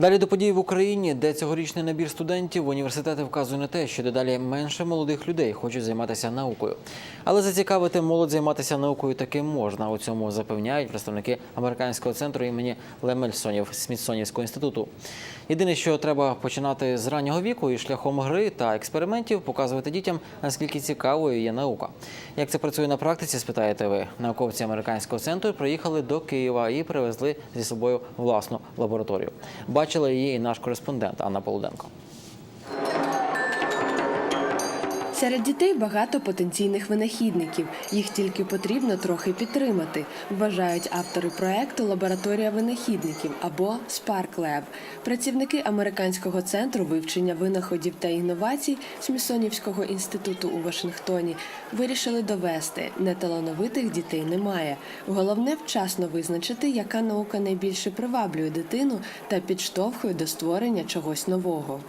Далі до подій в Україні, де цьогорічний набір студентів університети вказує на те, що дедалі менше молодих людей хочуть займатися наукою. Але зацікавити молодь займатися наукою таки можна. У цьому запевняють представники американського центру імені Лемельсонів Смітсонівського інституту. Єдине, що треба починати з раннього віку і шляхом гри та експериментів показувати дітям, наскільки цікавою є наука. Як це працює на практиці, спитаєте ви. Науковці американського центру приїхали до Києва і привезли зі собою власну лабораторію. Бачила її і наш кореспондент Анна Полуденко. Серед дітей багато потенційних винахідників. Їх тільки потрібно трохи підтримати, вважають автори проекту Лабораторія винахідників або Spark Lab. Працівники американського центру вивчення винаходів та інновацій Смісонівського інституту у Вашингтоні вирішили довести неталановитих дітей немає. Головне вчасно визначити, яка наука найбільше приваблює дитину та підштовхує до створення чогось нового.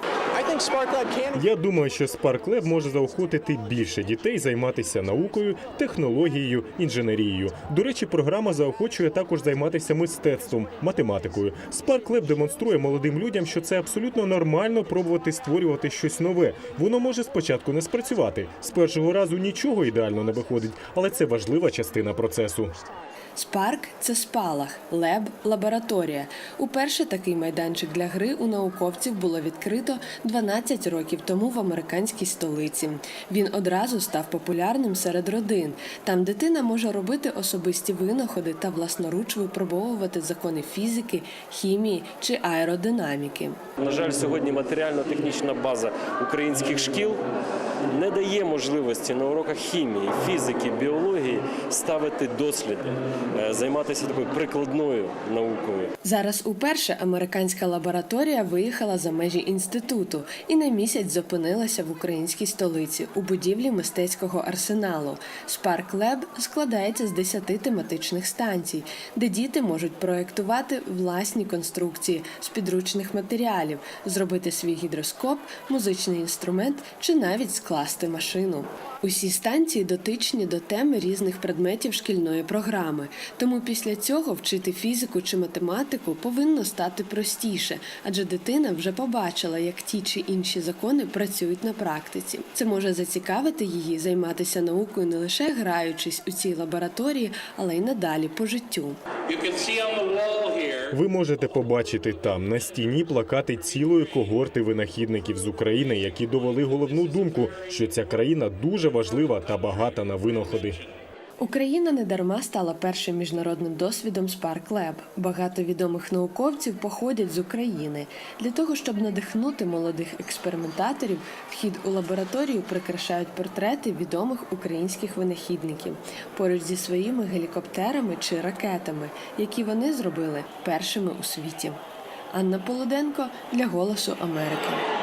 Я думаю, що Spark Lab може заохотити більше дітей займатися наукою, технологією, інженерією. До речі, програма заохочує також займатися мистецтвом, математикою. Spark демонструє молодим людям, що це абсолютно нормально пробувати створювати щось нове. Воно може спочатку не спрацювати. З першого разу нічого ідеально не виходить, але це важлива частина процесу. Спарк це спалах, леб лабораторія. Уперше такий майданчик для гри у науковців було відкрито 12 років тому в американській столиці. Він одразу став популярним серед родин. Там дитина може робити особисті винаходи та власноруч випробовувати закони фізики, хімії чи аеродинаміки. На жаль, сьогодні матеріально-технічна база українських шкіл не дає можливості на уроках хімії, фізики, біології ставити досліди, е, займатися такою прикладною наукою. Зараз уперше американська лабораторія виїхала за межі інституту і на місяць зупинилася в українській столиці у будівлі мистецького арсеналу. Spark Lab складається з 10 тематичних станцій, де діти можуть проектувати власні конструкції з підручних матеріалів, зробити свій гідроскоп, музичний інструмент чи навіть скласти машину. Усі станції дотичні до теми різних предметів шкільної програми. Тому після цього вчити фізику чи математику повинно стати простіше, адже дитина вже побачила, як ті чи інші закони працюють на практиці. Це може зацікавити її займатися наукою не лише граючись у цій лабораторії, але й надалі по життю. Ви можете побачити там на стіні плакати цілої когорти винахідників з України, які довели головну думку, що ця країна дуже важлива та багата на винаходи. Україна недарма стала першим міжнародним досвідом Spark Lab. Багато відомих науковців походять з України. Для того, щоб надихнути молодих експериментаторів, вхід у лабораторію прикрашають портрети відомих українських винахідників поруч зі своїми гелікоптерами чи ракетами, які вони зробили першими у світі. Анна Полуденко для Голосу Америки.